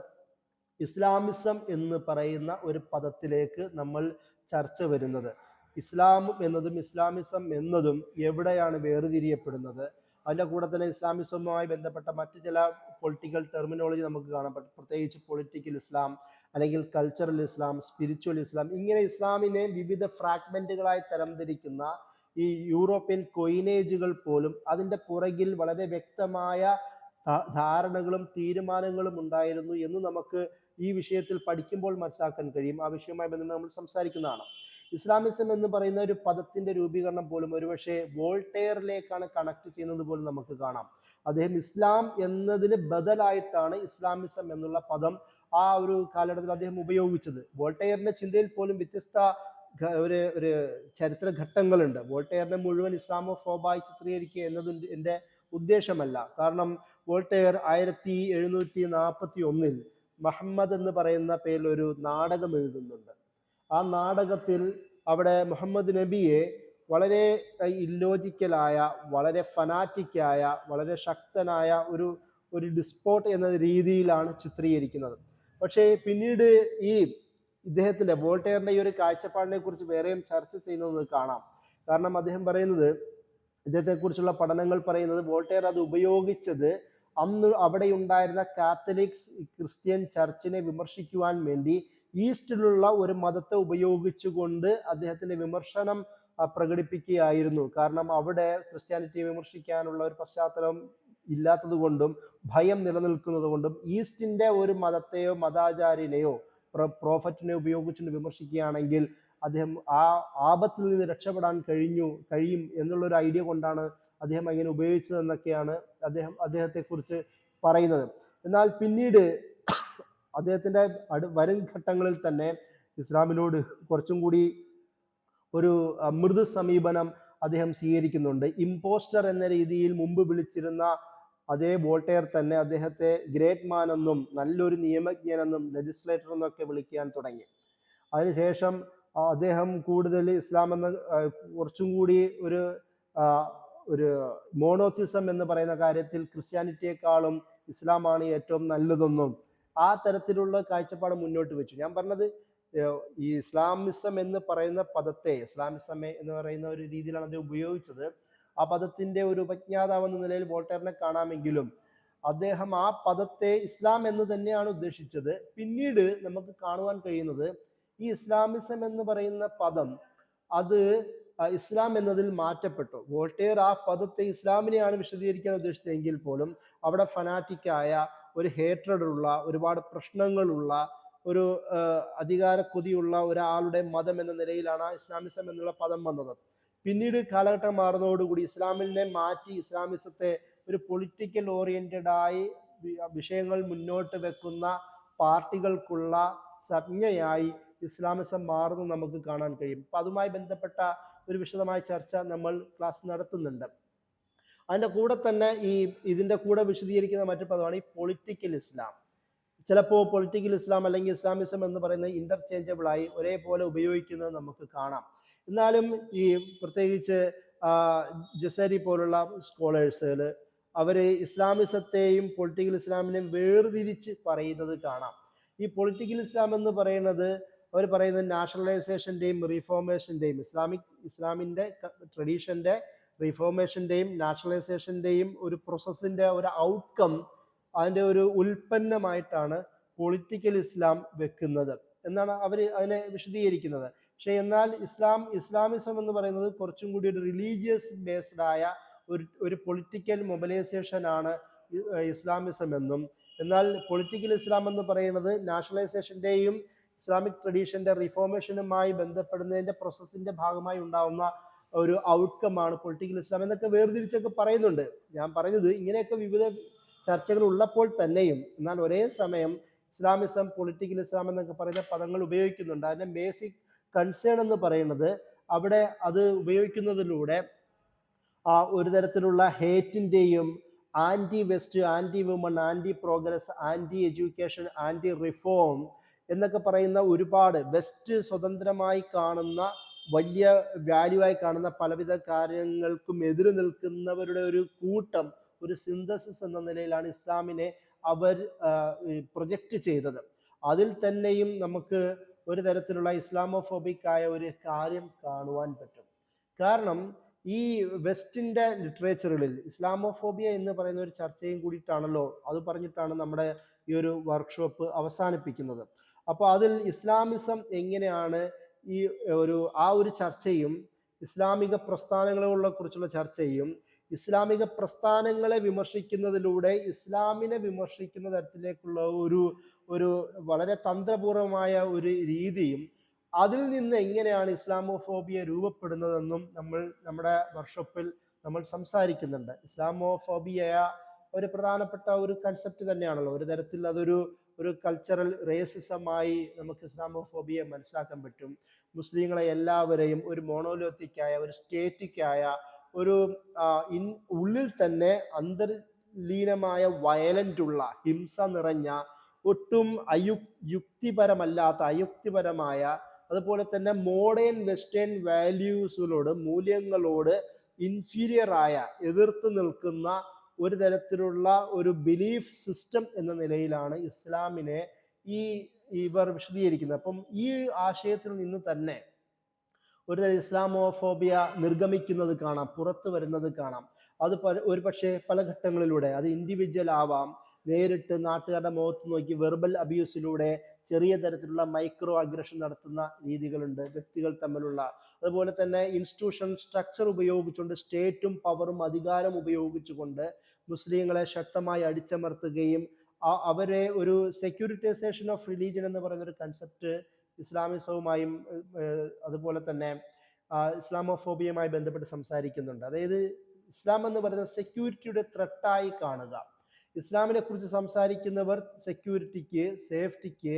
ഇസ്ലാമിസം എന്ന് പറയുന്ന ഒരു പദത്തിലേക്ക് നമ്മൾ ചർച്ച വരുന്നത്. ഇസ്ലാം എന്നതും ഇസ്ലാമിസം എന്നതും എവിടെയാണ് വേർതിരിയപ്പെടുന്നത്? അതിന്റെ കൂടെ തന്നെ ഇസ്ലാമിസവുമായി ബന്ധപ്പെട്ട മറ്റ് ചില പൊളിറ്റിക്കൽ ടെർമിനോളജി നമുക്ക് കാണാം പ്ര- പ്രത്യേകിച്ച് പൊളിറ്റിക്കൽ ഇസ്ലാം അല്ലെങ്കിൽ കൾച്ചറൽ ഇസ്ലാം സ്പിരിച്വൽ ഇസ്ലാം ഇങ്ങനെ ഇസ്ലാമിനെ വിവിധ ഫ്രാഗ്മെന്റുകളായി തരംതിരിക്കുന്ന ഈ യൂറോപ്യൻ കൊയിനേജുകൾ പോലും അതിന്റെ പുറകിൽ വളരെ വ്യക്തമായ ധാരണകളും തീരുമാനങ്ങളും ഉണ്ടായിരുന്നു എന്ന് നമുക്ക് ഈ വിഷയത്തിൽ പഠിക്കുമ്പോൾ മനസ്സിലാക്കാൻ കഴിയും. ആ വിഷയവുമായി ബന്ധപ്പെട്ട് നമ്മൾ സംസാരിക്കുന്നതാണ്. ഇസ്ലാമിസം എന്ന് പറയുന്ന ഒരു പദത്തിന്റെ രൂപീകരണം പോലും ഒരുപക്ഷെ വോൾട്ടെയറിലേക്കാണ് കണക്ട് ചെയ്യുന്നത് പോലും നമുക്ക് കാണാം. അദ്ദേഹം ഇസ്ലാം എന്നതിന് ബദലായിട്ടാണ് ഇസ്ലാമിസം എന്നുള്ള പദം ആ ഒരു കാലഘട്ടത്തിൽ അദ്ദേഹം ഉപയോഗിച്ചത്. വോൾട്ടയറിന്റെ ചിന്തയിൽ പോലും വ്യത്യസ്ത ഒരു ഒരു ചരിത്ര ഘട്ടങ്ങളുണ്ട്. വോൾട്ടയറിനെ മുഴുവൻ ഇസ്ലാമോ ഫോബായി ചിത്രീകരിക്കുക എന്നതും എന്റെ ഉദ്ദേശമല്ല. കാരണം വോൾട്ടയർ ആയിരത്തി എഴുന്നൂറ്റി നാൽപ്പത്തി ഒന്നിൽ മുഹമ്മദ് എന്ന് പറയുന്ന പേരിൽ ഒരു നാടകം എഴുതുന്നുണ്ട്. ആ നാടകത്തിൽ അവിടെ മുഹമ്മദ് നബിയെ വളരെ ഇല്ലോജിക്കലായ വളരെ ഫനാറ്റിക്കായ വളരെ ശക്തനായ ഒരു ഒരു ഡിസ്പോട്ട് എന്ന രീതിയിലാണ് ചിത്രീകരിക്കുന്നത്. പക്ഷേ പിന്നീട് ഈ ഇദ്ദേഹത്തിന്റെ വോൾട്ടയറിന്റെ ഈ ഒരു കാഴ്ചപ്പാടിനെ കുറിച്ച് വേറെയും ചർച്ച ചെയ്യുന്നത് കാണാം. കാരണം അദ്ദേഹം പറയുന്നത് ഇദ്ദേഹത്തെക്കുറിച്ചുള്ള പഠനങ്ങൾ പറയുന്നത് വോൾട്ടയർ അത് ഉപയോഗിച്ചത് അന്ന് അവിടെ ഉണ്ടായിരുന്ന കാത്തലിക്സ് ക്രിസ്ത്യൻ ചർച്ചിനെ വിമർശിക്കുവാൻ വേണ്ടി ഈസ്റ്റിലുള്ള ഒരു മതത്തെ ഉപയോഗിച്ചുകൊണ്ട് അദ്ദേഹത്തിന്റെ വിമർശനം പ്രകടിപ്പിക്കുകയായിരുന്നു. കാരണം അവിടെ ക്രിസ്ത്യാനിറ്റിയെ വിമർശിക്കാനുള്ള ഒരു പശ്ചാത്തലം ഇല്ലാത്തത് കൊണ്ടും ഭയം നിലനിൽക്കുന്നത് കൊണ്ടും ഈസ്റ്റിന്റെ ഒരു മതത്തെയോ മതാചാര്യനെയോ പ്ര- പ്രോഫറ്റിനെ ഉപയോഗിച്ചുകൊണ്ട് വിമർശിക്കുകയാണെങ്കിൽ അദ്ദേഹം ആ ആപത്തിൽ നിന്ന് രക്ഷപ്പെടാൻ കഴിഞ്ഞു കഴിയും എന്നുള്ളൊരു ഐഡിയ കൊണ്ടാണ് അദ്ദേഹം അങ്ങനെ ഉപയോഗിച്ചതെന്നൊക്കെയാണ് അദ്ദേഹം അദ്ദേഹത്തെക്കുറിച്ച് പറയുന്നത്. എന്നാൽ പിന്നീട് അദ്ദേഹത്തിന്റെ അടു വരും ഘട്ടങ്ങളിൽ തന്നെ ഇസ്ലാമിനോട് കുറച്ചും കൂടി ഒരു മൃദു സമീപനം അദ്ദേഹം സ്വീകരിക്കുന്നുണ്ട്. ഇമ്പോസ്റ്റർ എന്ന രീതിയിൽ മുമ്പ് വിളിച്ചിരുന്ന അതേ വോൾട്ടെയർ തന്നെ അദ്ദേഹത്തെ ഗ്രേറ്റ് മാൻ എന്നും നല്ലൊരു നിയമജ്ഞനെന്നും ലെജിസ്ലേറ്റർ എന്നൊക്കെ വിളിക്കാൻ തുടങ്ങി. അതിനുശേഷം അദ്ദേഹം കൂടുതൽ ഇസ്ലാം എന്ന കുറച്ചും കൂടി ഒരു ഒരു മോണോത്തിസം എന്ന് പറയുന്ന കാര്യത്തിൽ ക്രിസ്ത്യാനിറ്റിയെക്കാളും ഇസ്ലാമാണ് ഏറ്റവും നല്ലതെന്നും ആ തരത്തിലുള്ള കാഴ്ചപ്പാട് മുന്നോട്ട് വെച്ചു. ഞാൻ പറഞ്ഞത് ഈ ഇസ്ലാമിസം എന്ന് പറയുന്ന പദത്തെ ഇസ്ലാമിസം എന്ന് പറയുന്ന ഒരു രീതിയിലാണ് അദ്ദേഹം ഉപയോഗിച്ചത്. ആ പദത്തിന്റെ ഒരു ഉപജ്ഞാതാവ് എന്ന നിലയിൽ വോൾട്ടേറിനെ കാണാമെങ്കിലും അദ്ദേഹം ആ പദത്തെ ഇസ്ലാം എന്ന് തന്നെയാണ് ഉദ്ദേശിച്ചത്. പിന്നീട് നമുക്ക് കാണുവാൻ കഴിയുന്നത് ഈ ഇസ്ലാമിസം എന്ന് പറയുന്ന പദം അത് ഇസ്ലാം എന്നതിൽ മാറ്റപ്പെട്ടു. വോൾട്ടേർ ആ പദത്തെ ഇസ്ലാമിനെയാണ് വിശദീകരിക്കാൻ ഉദ്ദേശിച്ചതെങ്കിൽ പോലും അവിടെ ഫനാറ്റിക്കായ ഒരു hatred ഉള്ള ഒരുപാട് പ്രശ്നങ്ങളുള്ള ഒരു അധികാര കൊതിയുള്ള ഒരാളുടെ മതം എന്ന നിലയിലാണ് ഇസ്ലാമിസം എന്നുള്ള പദം വന്നത്. പിന്നീട് കാലഘട്ടം മാറുന്നതോടുകൂടി ഇസ്ലാമിനെ മാറ്റി ഇസ്ലാമിസത്തെ ഒരു പൊളിറ്റിക്കൽ ഓറിയന്റഡായി വിഷയങ്ങൾ മുന്നോട്ട് വെക്കുന്ന പാർട്ടികൾക്കുള്ള സംജ്ഞയായി ഇസ്ലാമിസം മാറുന്നു നമുക്ക് കാണാൻ കഴിയും. അപ്പം അതുമായി ബന്ധപ്പെട്ട ഒരു വിശദമായ ചർച്ച നമ്മൾ ക്ലാസ് നടത്തുന്നുണ്ട്. അതിന്റെ കൂടെ തന്നെ ഈ ഇതിന്റെ കൂടെ വിശദീകരിക്കുന്ന മറ്റു പദമാണ് ഈ പൊളിറ്റിക്കൽ ഇസ്ലാം ചിലപ്പോൾ പൊളിറ്റിക്കൽ ഇസ്ലാം അല്ലെങ്കിൽ ഇസ്ലാമിസം എന്ന് പറയുന്നത് ഇന്റർചേഞ്ചബിളായി ഒരേപോലെ ഉപയോഗിക്കുന്നത് നമുക്ക് കാണാം. എന്നാലും ഈ പ്രത്യേകിച്ച് ജസേരി പോലുള്ള സ്കോളേഴ്സുകൾ അവർ ഇസ്ലാമിസത്തെയും പൊളിറ്റിക്കൽ ഇസ്ലാമിനെയും വേർതിരിച്ച് പറയുന്നത് കാണാം. ഈ പൊളിറ്റിക്കൽ ഇസ്ലാം എന്ന് പറയുന്നത് അവർ പറയുന്നത് നാഷണലൈസേഷന്റെയും റീഫോർമേഷന്റെയും ഇസ്ലാമിക് ഇസ്ലാമിന്റെ ട്രഡീഷന്റെ റീഫോർമേഷന്റെയും നാഷണലൈസേഷന്റെയും ഒരു പ്രോസസ്സിന്റെ ഒരു ഔട്ട്കം അതിന്റെ ഒരു ഉൽപ്പന്നമായിട്ടാണ് പൊളിറ്റിക്കൽ ഇസ്ലാം വെക്കുന്നത്. എന്നാണ് അവർ അതിനെ വിശദീകരിക്കുന്നത്. പക്ഷേ എന്നാൽ ഇസ്ലാം ഇസ്ലാമിസം എന്ന് പറയുന്നത് കുറച്ചും കൂടി ഒരു റിലീജിയസ് ബേസ്ഡ് ആയ ഒരു ഒരു പൊളിറ്റിക്കൽ മൊബിലൈസേഷൻ ആണ് ഇസ്ലാമിസം എന്നും. എന്നാൽ പൊളിറ്റിക്കൽ ഇസ്ലാം എന്ന് പറയുന്നത് നാഷണലൈസേഷന്റെയും ഇസ്ലാമിക് ട്രഡീഷന്റെ റിഫോർമേഷനുമായി ബന്ധപ്പെടുന്നതിന്റെ പ്രോസസ്സിന്റെ ഭാഗമായി ഉണ്ടാവുന്ന ഒരു ഔട്ട്കം ആണ് പൊളിറ്റിക്കൽ ഇസ്ലാം എന്നൊക്കെ വേർതിരിച്ചൊക്കെ പറയുന്നുണ്ട്. ഞാൻ പറഞ്ഞത് ഇങ്ങനെയൊക്കെ വിവിധ ചർച്ചകൾ ഉള്ളപ്പോൾ തന്നെയും എന്നാൽ ഒരേ സമയം ഇസ്ലാമിസം പൊളിറ്റിക്കൽ ഇസ്ലാം എന്നൊക്കെ പറയുന്ന പദങ്ങൾ ഉപയോഗിക്കുന്നുണ്ട്. അതിന്റെ ബേസിക് കൺസേൺ എന്ന് പറയുന്നത് അവിടെ അത് ഉപയോഗിക്കുന്നതിലൂടെ ഒരു തരത്തിലുള്ള ഹേറ്റിന്റെയും anti west anti woman anti progress anti education anti reform എന്നൊക്കെ പറയുന്ന ഒരുപാട് വെസ്റ്റ് സ്വതന്ത്രമായി കാണുന്ന വലിയ വാല്യൂ ആയി കാണുന്ന പലവിധ കാര്യങ്ങൾക്കും എതിര് നിൽക്കുന്നവരുടെ ഒരു കൂട്ടം ഒരു സിന്തസിസ് എന്ന നിലയിലാണ് ഇസ്ലാമിനെ അവർ പ്രൊജക്റ്റ് ചെയ്തത്. അതിൽ തന്നെയും നമുക്ക് ഒരു തരത്തിലുള്ള ഇസ്ലാമോഫോബിക് ആയ ഒരു കാര്യം കാണുവാൻ പറ്റും. കാരണം ഈ വെസ്റ്റിന്റെ ലിറ്ററേച്ചറുകളിൽ ഇസ്ലാമോഫോബിയ എന്ന് പറയുന്ന ഒരു ചർച്ചയും കൂടിയിട്ടാണല്ലോ അത് പറഞ്ഞിട്ടാണ് നമ്മുടെ ഈ ഒരു വർക്ക്ഷോപ്പ് അവസാനിപ്പിക്കുന്നത്. അപ്പോൾ അതിൽ ഇസ്ലാമിസം എങ്ങനെയാണ് ഈ ഒരു ആ ഒരു ചർച്ചയും ഇസ്ലാമിക പ്രസ്ഥാനങ്ങളെ കുറിച്ചുള്ള ചർച്ചയും ഇസ്ലാമിക പ്രസ്ഥാനങ്ങളെ വിമർശിക്കുന്നതിലൂടെ ഇസ്ലാമിനെ വിമർശിക്കുന്ന തരത്തിലേക്കുള്ള ഒരു ഒരു വളരെ തന്ത്രപൂർവമായ ഒരു രീതിയും അതിൽ നിന്ന് എങ്ങനെയാണ് ഇസ്ലാമോഫോബിയ രൂപപ്പെടുന്നതെന്നും നമ്മൾ നമ്മുടെ വർക്ക്ഷോപ്പിൽ നമ്മൾ സംസാരിക്കുന്നുണ്ട്. ഇസ്ലാമോഫോബിയ ഒരു പ്രധാനപ്പെട്ട ഒരു കൺസെപ്റ്റ് തന്നെയാണല്ലോ. ഒരു തരത്തിൽ അതൊരു ഒരു കൾച്ചറൽ റേസിസമായി നമുക്ക് ഇസ്ലാമോഫോബിയെ മനസ്സിലാക്കാൻ പറ്റും. മുസ്ലിങ്ങളെ എല്ലാവരെയും ഒരു മോണോലോത്തിക്കായ ഒരു സ്റ്റേറ്റിക്കായ ഒരു ഇൻ ഉള്ളിൽ തന്നെ അന്തർലീനമായ വയലന്റുള്ള ഹിംസ നിറഞ്ഞ ഒട്ടും അയു യുക്തിപരമല്ലാത്ത അയുക്തിപരമായ അതുപോലെ തന്നെ മോഡേൺ വെസ്റ്റേൺ വാല്യൂസിനോട് മൂല്യങ്ങളോട് ഇൻഫീരിയറായ എതിർത്ത് നിൽക്കുന്ന ഒരു തരത്തിലുള്ള ഒരു ബിലീഫ് സിസ്റ്റം എന്ന നിലയിലാണ് ഇസ്ലാമിനെ ഈ ഇവർ വിശദീകരിക്കുന്നത്. അപ്പം ഈ ആശയത്തിൽ നിന്ന് തന്നെ ഒരു തരം ഇസ്ലാമോഫോബിയ നിർഗമിക്കുന്നത് കാണാം പുറത്തു വരുന്നത് കാണാം. അത് ഒരു പക്ഷേ പല ഘട്ടങ്ങളിലൂടെ അത് ഇൻഡിവിജ്വൽ ആവാം നേരിട്ട് നാട്ടുകാരുടെ മുഖത്ത് നോക്കി വെർബൽ അബ്യൂസിലൂടെ ചെറിയ തരത്തിലുള്ള മൈക്രോ അഗ്രഷൻ നടത്തുന്ന രീതികളുണ്ട് വ്യക്തികൾ തമ്മിലുള്ള. അതുപോലെ തന്നെ ഇൻസ്റ്റിറ്റ്യൂഷൻ സ്ട്രക്ചർ ഉപയോഗിച്ചുകൊണ്ട് സ്റ്റേറ്റും പവറും അധികാരം ഉപയോഗിച്ചുകൊണ്ട് മുസ്ലിങ്ങളെ ശക്തമായി അടിച്ചമർത്തുകയും അവരെ ഒരു സെക്യൂരിറ്റൈസേഷൻ ഓഫ് റിലീജിയൻ എന്ന് പറയുന്ന ഒരു കൺസെപ്റ്റ് ഇസ്ലാമിസവുമായും അതുപോലെ തന്നെ ഇസ്ലാമോഫോബിയുമായി ബന്ധപ്പെട്ട് സംസാരിക്കുന്നുണ്ട്. അതായത് ഇസ്ലാം എന്ന് പറയുന്നത് സെക്യൂരിറ്റിയുടെ ത്രട്ടായി കാണുക. ഇസ്ലാമിനെ കുറിച്ച് സംസാരിക്കുന്നവർ സെക്യൂരിറ്റിക്ക് സേഫ്റ്റിക്ക്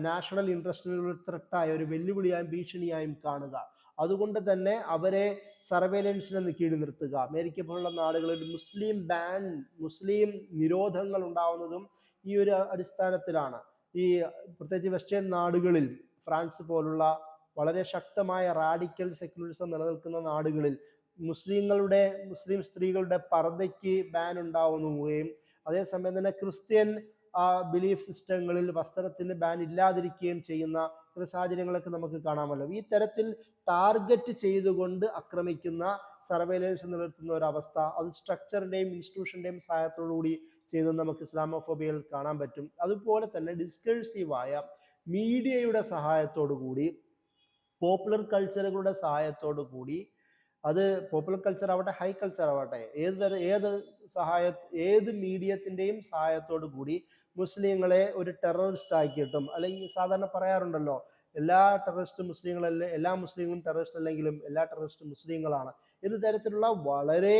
നാഷണൽ ഇൻട്രസ്റ്റിനുള്ള ത്രട്ടായ ഒരു വെല്ലുവിളിയായും ഭീഷണിയായും കാണുക. അതുകൊണ്ട് തന്നെ അവരെ സർവേലൻസിനെ കീഴിൽ നിർത്തുക. അമേരിക്ക പോലുള്ള നാടുകളിൽ മുസ്ലിം ബാൻ മുസ്ലിം നിരോധങ്ങൾ ഉണ്ടാവുന്നതും ഈ ഒരു അടിസ്ഥാനത്തിലാണ്. ഈ പ്രത്യേകിച്ച് വെസ്റ്റേൺ നാടുകളിൽ ഫ്രാൻസ് പോലുള്ള വളരെ ശക്തമായ റാഡിക്കൽ സെക്യുലറിസം നിലനിൽക്കുന്ന നാടുകളിൽ മുസ്ലിങ്ങളുടെ മുസ്ലിം സ്ത്രീകളുടെ പർദ്ദയ്ക്ക് ബാൻ ഉണ്ടാവുകയും അതേസമയം തന്നെ ക്രിസ്ത്യൻ ബിലീഫ് സിസ്റ്റങ്ങളിൽ വസ്ത്രത്തിന് ബാൻ ഇല്ലാതിരിക്കുകയും ചെയ്യുന്ന ഒരു സാഹചര്യങ്ങളൊക്കെ നമുക്ക് കാണാമല്ലോ. ഈ തരത്തിൽ ടാർഗറ്റ് ചെയ്തുകൊണ്ട് ആക്രമിക്കുന്ന സർവൈലൻസ് നിലനിർത്തുന്ന ഒരു അവസ്ഥ അത് സ്ട്രക്ചറിന്റെയും ഇൻസ്റ്റിറ്റ്യൂഷന്റെയും സഹായത്തോടുകൂടി ചെയ്തത് നമുക്ക് ഇസ്ലാമോഫോബിയയിൽ കാണാൻ പറ്റും. അതുപോലെ തന്നെ ഡിസ്കഴ്സീവായ മീഡിയയുടെ സഹായത്തോടു കൂടി പോപ്പുലർ കൾച്ചറുകളുടെ സഹായത്തോടു കൂടി അത് പോപ്പുലർ കൾച്ചർ ആവട്ടെ ഹൈ കൾച്ചർ ആവട്ടെ ഏത് തര ഏത് സഹായ ഏത് മീഡിയത്തിന്റെയും സഹായത്തോടു കൂടി മുസ്ലിങ്ങളെ ഒരു ടെററിസ്റ്റ് ആക്കിയിട്ടും അല്ലെങ്കിൽ സാധാരണ പറയാറുണ്ടല്ലോ എല്ലാ ടെററിസ്റ്റ് മുസ്ലിങ്ങളല്ല എല്ലാ മുസ്ലിങ്ങളും ടെററിസ്റ്റ് അല്ലെങ്കിലും എല്ലാ ടെററിസ്റ്റ് മുസ്ലിങ്ങളാണ്. എന്ന തരത്തിലുള്ള വളരെ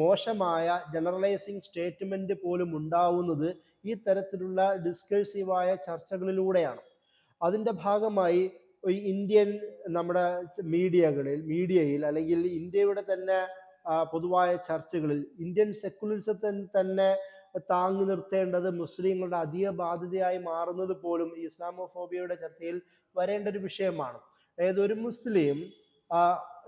മോശമായ ജനറലൈസിങ് സ്റ്റേറ്റ്മെന്റ് പോലും ഉണ്ടാവുന്നത് ഈ തരത്തിലുള്ള ഡിസ്കഴ്സീവായ ചർച്ചകളിലൂടെയാണ്. അതിന്റെ ഭാഗമായി ഇന്ത്യൻ നമ്മുടെ മീഡിയകളിൽ മീഡിയയിൽ അല്ലെങ്കിൽ ഇന്ത്യയുടെ തന്നെ പൊതുവായ ചർച്ചകളിൽ ഇന്ത്യൻ സെക്കുലറിസത്തെ തന്നെ താങ്ങി നിർത്തേണ്ടത് മുസ്ലിങ്ങളുടെ അധിക ബാധ്യതയായി മാറുന്നത് പോലും ഈ ഇസ്ലാമോഫോബിയയുടെ ചർച്ചയിൽ വരേണ്ട ഒരു വിഷയമാണ്. അതായത് ഒരു മുസ്ലിം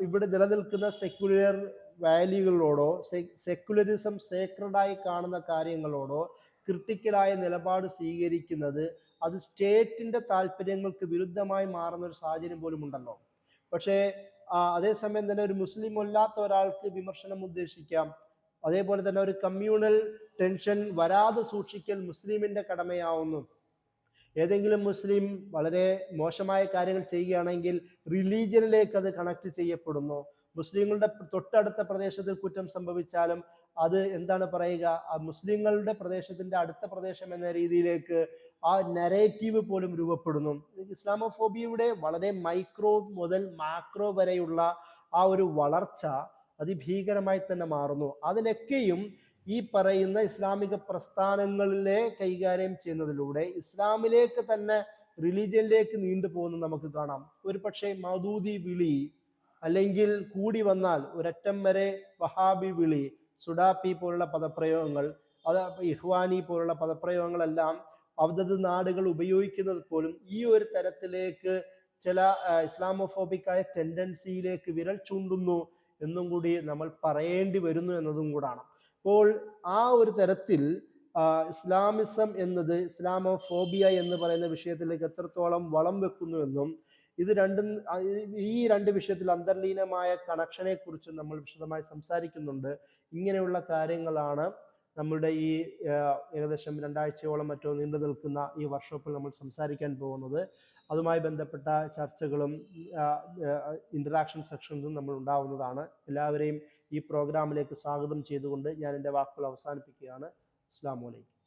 ഇവിടെ നിലനിൽക്കുന്ന സെക്യുലർ വാല്യൂകളോടോ സെക്യുലറിസം സേക്രഡായി കാണുന്ന കാര്യങ്ങളോടോ ക്രിട്ടിക്കലായ നിലപാട് സ്വീകരിക്കുന്നത് അത് സ്റ്റേറ്റിന്റെ താല്പര്യങ്ങൾക്ക് വിരുദ്ധമായി മാറുന്ന ഒരു സാഹചര്യം പോലും ഉണ്ടല്ലോ. പക്ഷേ അതേസമയം തന്നെ ഒരു മുസ്ലിം അല്ലാത്ത ഒരാൾക്ക് വിമർശനം ഉദ്ദേശിക്കാം. അതേപോലെ തന്നെ ഒരു കമ്മ്യൂണൽ ടെൻഷൻ വരാതെ സൂക്ഷിക്കൽ മുസ്ലിമിന്റെ കടമയാവുന്നു. ഏതെങ്കിലും മുസ്ലിം വളരെ മോശമായ കാര്യങ്ങൾ ചെയ്യുകയാണെങ്കിൽ റിലീജിയനിലേക്ക് അത് കണക്ട് ചെയ്യപ്പെടുന്നു. മുസ്ലിങ്ങളുടെ തൊട്ടടുത്ത പ്രദേശത്തിൽ കുറ്റം സംഭവിച്ചാലും അത് എന്താണ് പറയുക? ആ മുസ്ലിങ്ങളുടെ പ്രദേശത്തിന്റെ അടുത്ത പ്രദേശം എന്ന രീതിയിലേക്ക് ആ നരേറ്റീവ് പോലും രൂപപ്പെടുന്നു. ഇസ്ലാമോഫോബിയയുടെ വളരെ മൈക്രോ മുതൽ മാക്രോ വരെയുള്ള ആ ഒരു വളർച്ച അതിഭീകരമായി തന്നെ മാറുന്നു. അതിനൊക്കെയും ഈ പറയുന്ന ഇസ്ലാമിക പ്രസ്ഥാനങ്ങളിലെ കൈകാര്യം ചെയ്യുന്നതിലൂടെ ഇസ്ലാമിലേക്ക് തന്നെ റിലീജിയനിലേക്ക് നീണ്ടുപോകുന്നത് നമുക്ക് കാണാം. ഒരു പക്ഷേ മൗദൂദി വിളി അല്ലെങ്കിൽ കൂടി വന്നാൽ ഒരറ്റം വരെ വഹാബി വിളി സുഡാപ്പി പോലുള്ള പദപ്രയോഗങ്ങൾ അത് ഇഹ്വാനി പോലുള്ള പദപ്രയോഗങ്ങളെല്ലാം അവതത് നാടുകൾ ഉപയോഗിക്കുന്നത് പോലും ഈ ഒരു തരത്തിലേക്ക് ചില ഇസ്ലാമോഫോബിക് ഇസ്ലാമോഫോബിക്കായ ടെൻഡൻസിയിലേക്ക് വിരൽ ചൂണ്ടുന്നു എന്നും കൂടി നമ്മൾ പറയേണ്ടി വരുന്നു എന്നതും കൂടാണ്. അപ്പോൾ ആ ഒരു തരത്തിൽ ഇസ്ലാമിസം എന്നത് ഇസ്ലാമോഫോബിയ എന്ന് പറയുന്ന വിഷയത്തിലേക്ക് എത്രത്തോളം വളം വെക്കുന്നു എന്നും ഇത് രണ്ടും ഈ രണ്ട് വിഷയത്തിൽ അന്തർലീനമായ കണക്ഷനെ കുറിച്ച് നമ്മൾ വിശദമായി സംസാരിക്കുന്നുണ്ട്. ഇങ്ങനെയുള്ള കാര്യങ്ങളാണ് നമ്മുടെ ഈ ഏകദേശം രണ്ടാഴ്ചയോളം മറ്റോ നീണ്ടു നിൽക്കുന്ന ഈ വർക്ക്ഷോപ്പിൽ നമ്മൾ സംസാരിക്കാൻ പോകുന്നത്. അതുമായി ബന്ധപ്പെട്ട ചർച്ചകളും ഇന്ററാക്ഷൻ സെക്ഷൻസും നമ്മൾ ഉണ്ടാവുന്നതാണ്. എല്ലാവരെയും ഈ പ്രോഗ്രാമിലേക്ക് സ്വാഗതം ചെയ്തുകൊണ്ട് ഞാൻ എന്റെ വാക്കുകൾ അവസാനിപ്പിക്കുകയാണ്. അസ്സാം വലൈക്കും